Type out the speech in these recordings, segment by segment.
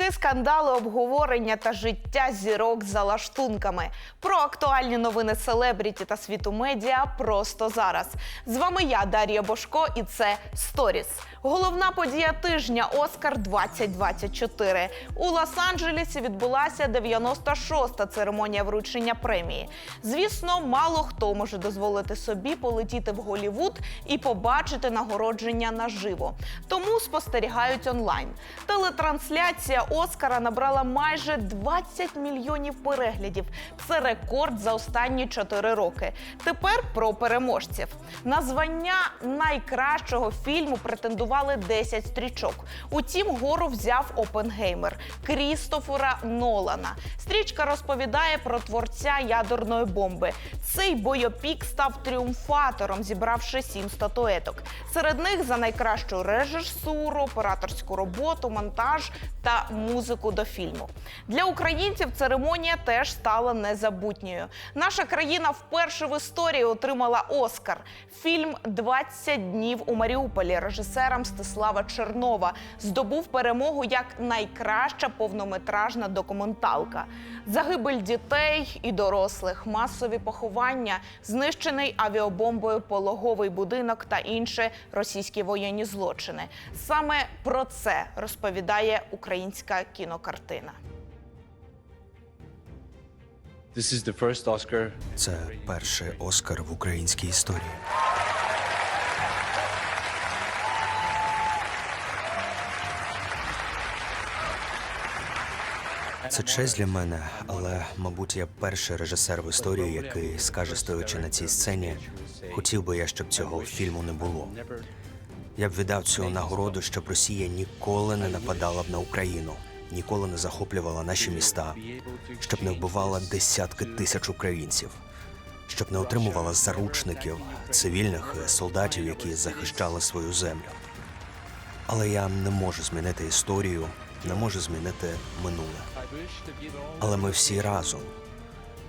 Плітки, скандали, обговорення та життя зірок за лаштунками. Про актуальні новини селебріті та світу медіа просто зараз. З вами я, Дар'я Бошко, і це Сторіс. Головна подія тижня Оскар 2024. У Лос-Анджелесі відбулася 96-та церемонія вручення премії. Звісно, мало хто може дозволити собі полетіти в Голівуд і побачити нагородження наживо. Тому спостерігають онлайн. Телетрансляція Оскара набрала майже 20 мільйонів переглядів. Це рекорд за останні 4 роки. Тепер про переможців. На звання найкращого фільму претендували 10 стрічок. Утім, гору взяв Опенгеймер Крістофера Нолана. Стрічка розповідає про творця ядерної бомби. Цей бойопік став тріумфатором, зібравши сім статуеток. Серед них за найкращу режисуру, операторську роботу, монтаж та музику до фільму. Для українців церемонія теж стала незабутньою. Наша країна вперше в історії отримала Оскар. Фільм «20 днів у Маріуполі режисера Мстислава Чернова здобув перемогу як найкраща повнометражна документалка. Загибель дітей і дорослих, масові поховання, знищений авіабомбою пологовий будинок та інші російські воєнні злочини. Саме про це розповідає українська кінокартина. This is the first Oscar Це перший Оскар в українській історії. Це честь для мене, але, мабуть, я перший режисер в історії, який скаже, стоячи на цій сцені, хотів би я, щоб цього фільму не було. Я б віддав цю нагороду, щоб Росія ніколи не нападала б на Україну, ніколи не захоплювала наші міста, щоб не вбивала десятки тисяч українців, щоб не отримувала заручників, цивільних солдатів, які захищали свою землю. Але я не можу змінити історію, не можу змінити минуле. Але ми всі разом.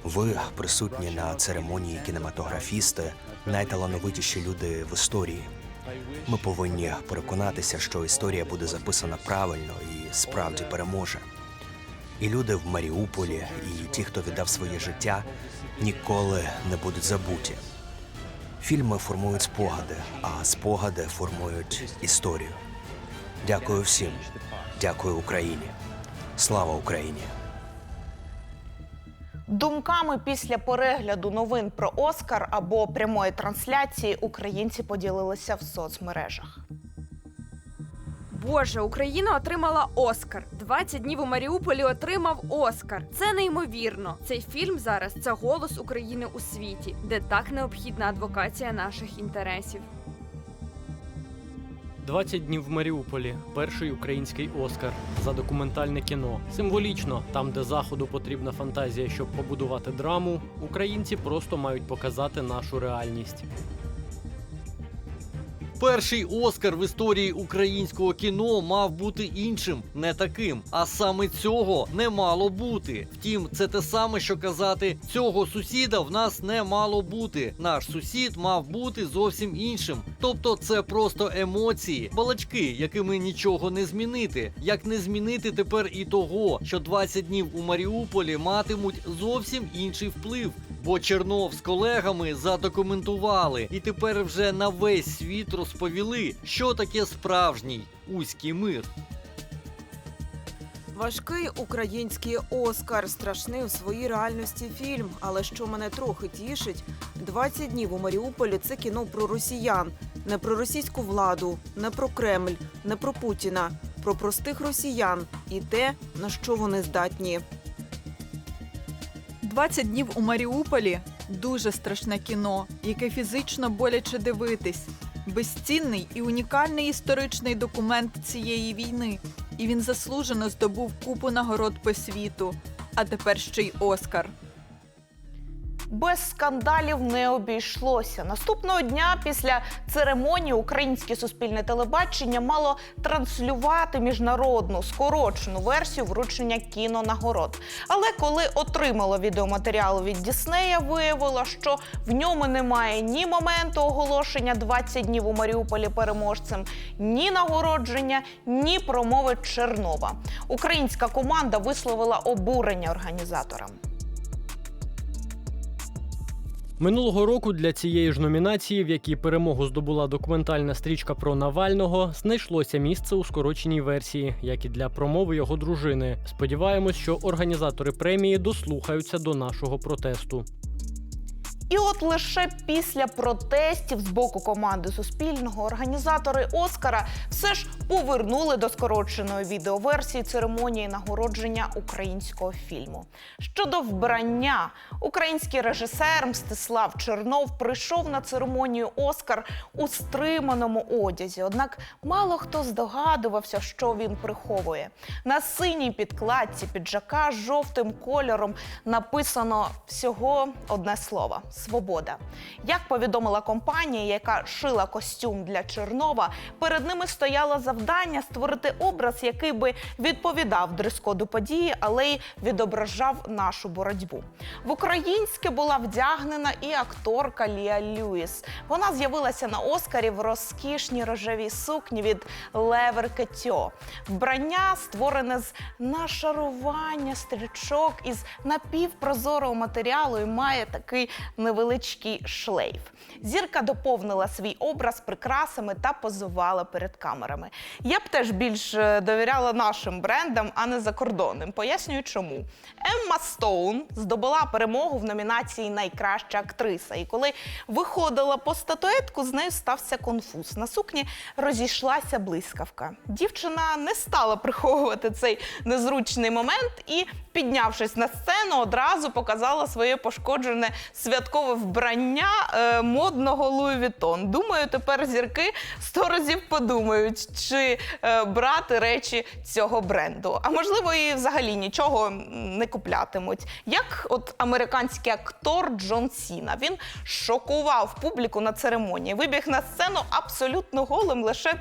Ви присутні на церемонії кінематографісти, найталановитіші люди в історії. Ми повинні переконатися, що історія буде записана правильно і справді переможе. І люди в Маріуполі, і ті, хто віддав своє життя, ніколи не будуть забуті. Фільми формують спогади, а спогади формують історію. Дякую всім. Дякую Україні. Слава Україні! Думками після перегляду новин про Оскар або прямої трансляції українці поділилися в соцмережах. Боже, Україна отримала Оскар. 20 днів у Маріуполі отримав Оскар. Це неймовірно. Цей фільм зараз це голос України у світі, де так необхідна адвокація наших інтересів. 20 днів в Маріуполі. Перший український Оскар за документальне кіно. Символічно, там, де заходу потрібна фантазія, щоб побудувати драму, українці просто мають показати нашу реальність. Перший Оскар в історії українського кіно мав бути іншим, не таким. А саме цього не мало бути. Втім, це те саме, що казати, цього сусіда в нас не мало бути. Наш сусід мав бути зовсім іншим. Тобто, це просто емоції, балачки, якими нічого не змінити. Як не змінити тепер і того, що 20 днів у Маріуполі матимуть зовсім інший вплив. Бо Чернов з колегами задокументували і тепер вже на весь світ розповіли, що таке справжній узький мир. Важкий український Оскар, страшний у своїй реальності фільм. Але що мене трохи тішить, 20 днів у Маріуполі це кіно про росіян, не про російську владу, не про Кремль, не про Путіна, про простих росіян і те, на що вони здатні. 20 днів у Маріуполі дуже страшне кіно, яке фізично боляче дивитись. Безцінний і унікальний історичний документ цієї війни. І він заслужено здобув купу нагород по світу. А тепер ще й Оскар. Без скандалів не обійшлося. Наступного дня після церемонії українське суспільне телебачення мало транслювати міжнародну скорочену версію вручення кінонагород. Але коли отримало відеоматеріал від Діснея, виявило, що в ньому немає ні моменту оголошення 20 днів у Маріуполі переможцем, ні нагородження, ні промови Чернова. Українська команда висловила обурення організаторам. Минулого року для цієї ж номінації, в якій перемогу здобула документальна стрічка про Навального, знайшлося місце у скороченій версії, як і для промови його дружини. Сподіваємось, що організатори премії дослухаються до нашого протесту. І от лише після протестів з боку команди Суспільного організатори Оскара все ж повернули до скороченої відеоверсії церемонії нагородження українського фільму. Щодо вбрання, український режисер Мстислав Чернов прийшов на церемонію Оскар у стриманому одязі. Однак мало хто здогадувався, що він приховує. На синій підкладці піджака жовтим кольором написано всього одне слово свобода. Як повідомила компанія, яка шила костюм для Чернова, перед ними стояло завдання створити образ, який би відповідав дрес-коду події, але й відображав нашу боротьбу. В українське була вдягнена і акторка Лія Льюіс. Вона з'явилася на Оскарі в розкішній рожевій сукні від Левер Кетьо. Вбрання створене з нашарування стрічок із напівпрозорого матеріалу і має такий невеличкий шлейф. Зірка доповнила свій образ прикрасами та позувала перед камерами. Я б теж більш е, довіряла нашим брендам, а не закордонним. Пояснюю, чому. Емма Стоун здобула перемогу в номінації Найкраща актриса. І коли виходила по статуетку, з нею стався конфуз. На сукні розійшлася блискавка. Дівчина не стала приховувати цей незручний момент і, піднявшись на сцену, одразу показала своє пошкоджене святкове вбрання е, модного Луї Вітон. Думаю, тепер зірки сто разів подумають, чи е, брати речі цього бренду. А можливо, і взагалі нічого не куплятимуть. Як от американський актор Джон Сіна. Він шокував публіку на церемонії. Вибіг на сцену абсолютно голим, лише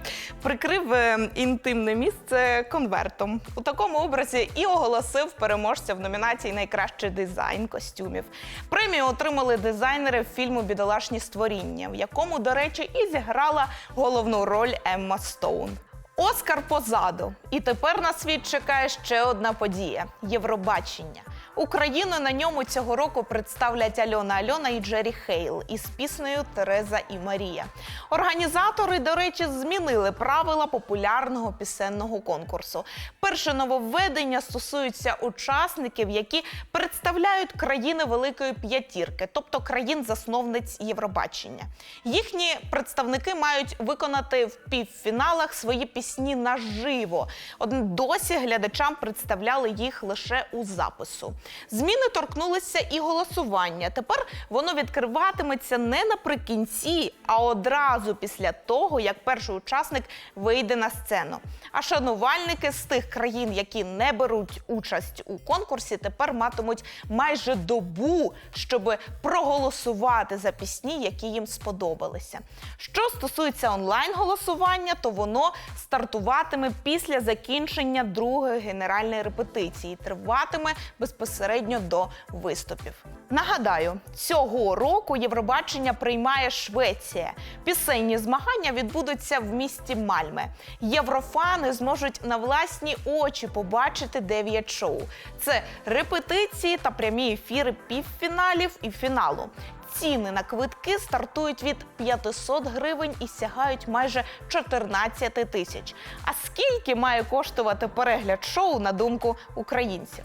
прикрив е, інтимне місце конвертом. У такому образі і оголосив переможця в номінації Найкращий дизайн костюмів. Премію отримали дизайнери фільму Бідолашні створіння, в якому, до речі, і зіграла головну роль Емма Стоун. Оскар позаду. І тепер на світ чекає ще одна подія Євробачення. Україну на ньому цього року представлять Альона Альона і Джері Хейл із піснею Тереза і Марія. Організатори, до речі, змінили правила популярного пісенного конкурсу. Перше нововведення стосується учасників, які представляють країни Великої П'ятірки, тобто країн-засновниць Євробачення. Їхні представники мають виконати в півфіналах свої пісні наживо. Досі глядачам представляли їх лише у запису. Зміни торкнулися і голосування. Тепер воно відкриватиметься не наприкінці, а одразу після того, як перший учасник вийде на сцену. А шанувальники з тих країн, які не беруть участь у конкурсі, тепер матимуть майже добу, щоб проголосувати за пісні, які їм сподобалися. Що стосується онлайн-голосування, то воно стартуватиме після закінчення другої генеральної репетиції, триватиме безпосередньо до виступів. Нагадаю, цього року Євробачення приймає Швеція. Пісенні змагання відбудуться в місті Мальме. Єврофани зможуть на власні очі побачити дев'ять шоу. Це репетиції та прямі ефіри півфіналів і фіналу. Ціни на квитки стартують від 500 гривень і сягають майже 14 тисяч. А скільки має коштувати перегляд шоу на думку українців?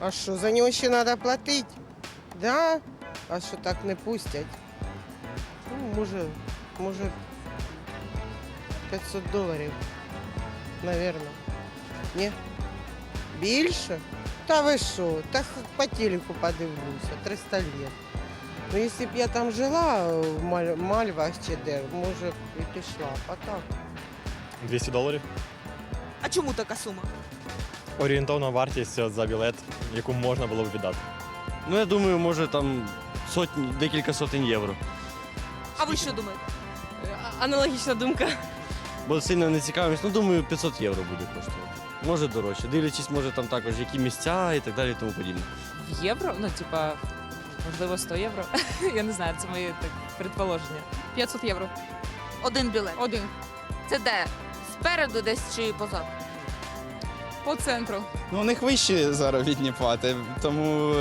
А що, за нього ще треба платити? Да? А що так не пустять? Ну, може, може 500 доларів, навірно. Ні? Більше? Та ви що? Та х- по телеку подивлюся, 300 лет. Ну, якщо б я там жила в Маль- Мальвах чи де, може б і пішла. А так. 200 доларів. А чому така сума? Орієнтовна вартість за білет, яку можна було б віддати. Ну, я думаю, може там сотні, декілька сотень євро. А ви що думаєте? Аналогічна думка. Бо сильно не цікавимось. Ну, думаю, 500 євро буде коштувати. Може дорожче. Дивлячись, може там також які місця і так далі і тому подібне. В євро? Ну, типа, можливо, 100 євро. Я не знаю, це моє так предположення. 500 євро. Один білет. Один. Це де? Спереду десь чи позаду? По центру. Ну, у них вищі заробітні плати, тому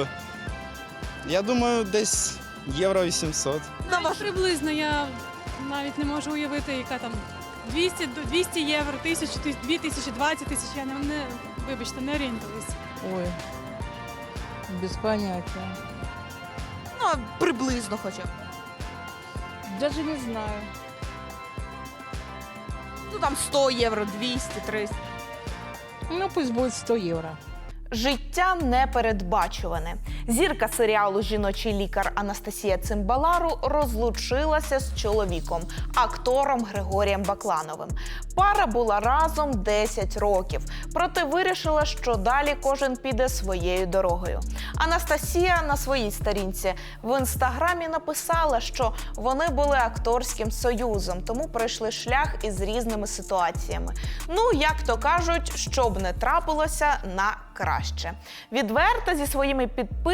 я думаю, десь євро 800. На ваш Приблизно я навіть не можу уявити, яка там 200, до 200 євро, 1000, 2000, 20 тисяч. Я не, не вибачте, не орієнтуюсь. Ой, без поняття. ну, приблизно хоча б. Даже не знаю. Ну там 100 євро, 200, 300. Ну, пусть буде 100 євро. Життя непередбачуване. Зірка серіалу Жіночий лікар Анастасія Цимбалару розлучилася з чоловіком, актором Григорієм Баклановим. Пара була разом 10 років, проте вирішила, що далі кожен піде своєю дорогою. Анастасія на своїй сторінці в інстаграмі написала, що вони були акторським союзом, тому пройшли шлях із різними ситуаціями. Ну, як то кажуть, щоб не трапилося на краще. Відверта зі своїми підписниками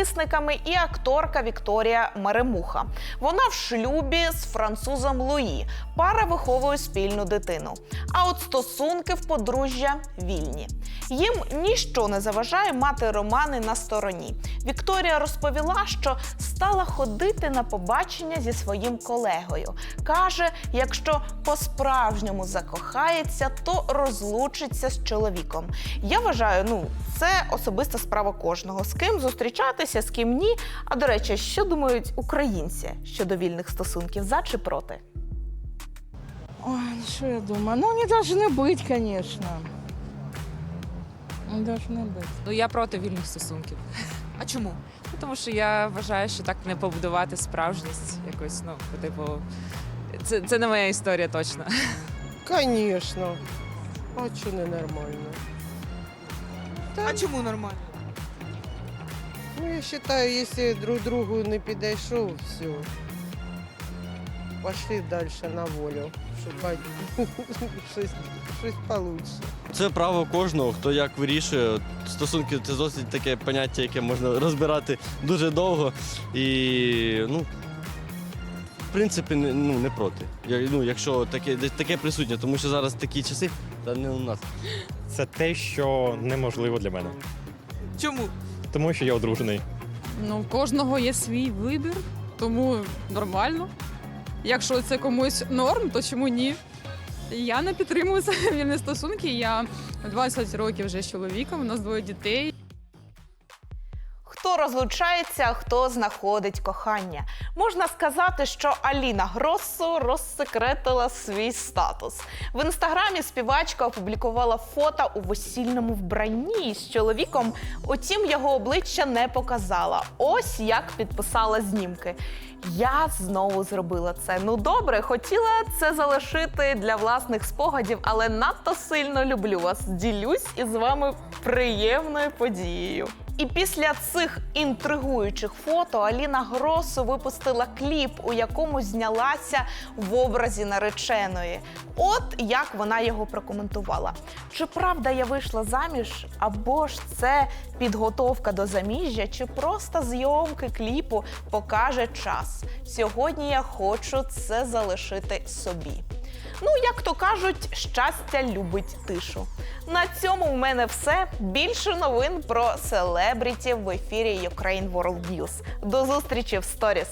і акторка Вікторія Маремуха. Вона в шлюбі з французом Луї. Пара виховує спільну дитину. А от стосунки в подружжя вільні. Їм ніщо не заважає мати романи на стороні. Вікторія розповіла, що стала ходити на побачення зі своїм колегою. Каже, якщо по-справжньому закохається, то розлучиться з чоловіком. Я вважаю, ну це особиста справа кожного. З ким зустрічатися, з ким ні. А до речі, що думають українці щодо вільних стосунків за чи проти? Ой, ну що я думаю? Ну, вони должны бути, звісно. Должны бути. Ну я проти вільних стосунків. А чому? Ну, Тому що я вважаю, що так не побудувати справжність якось, ну, типу, це, це не моя історія точно. Конечно. А що не нормально? А чому нормально? Ну, я вважаю, якщо друг другу не підійшов, все. Пошли далі на волю. Шукати щось, щось получше. Це право кожного, хто як вирішує. Стосунки це досить таке поняття, яке можна розбирати дуже довго. І ну, в принципі, не, ну, не проти. Я, ну, якщо таке, десь таке присутнє, тому що зараз такі часи, та не у нас. Це те, що неможливо для мене. Чому? Тому що я одружений. Ну, в кожного є свій вибір, тому нормально. Якщо це комусь норм, то чому ні? Я не підтримую вільні стосунки. Я 20 років вже з чоловіком, у нас двоє дітей. Хто розлучається, хто знаходить кохання. Можна сказати, що Аліна Гроссо розсекретила свій статус. В інстаграмі співачка опублікувала фото у весільному вбранні з чоловіком. Утім, його обличчя не показала. Ось як підписала знімки. Я знову зробила це. Ну добре, хотіла це залишити для власних спогадів, але надто сильно люблю вас. Ділюсь із вами приємною подією. І після цих інтригуючих фото Аліна Гросу випустила кліп, у якому знялася в образі нареченої. От як вона його прокоментувала. Чи правда я вийшла заміж, або ж це підготовка до заміжжя, чи просто зйомки кліпу покаже час. Сьогодні я хочу це залишити собі. Ну, як то кажуть, щастя любить тишу. На цьому в мене все. Більше новин про селебріті в ефірі Ukraine World News. До зустрічі в сторіс.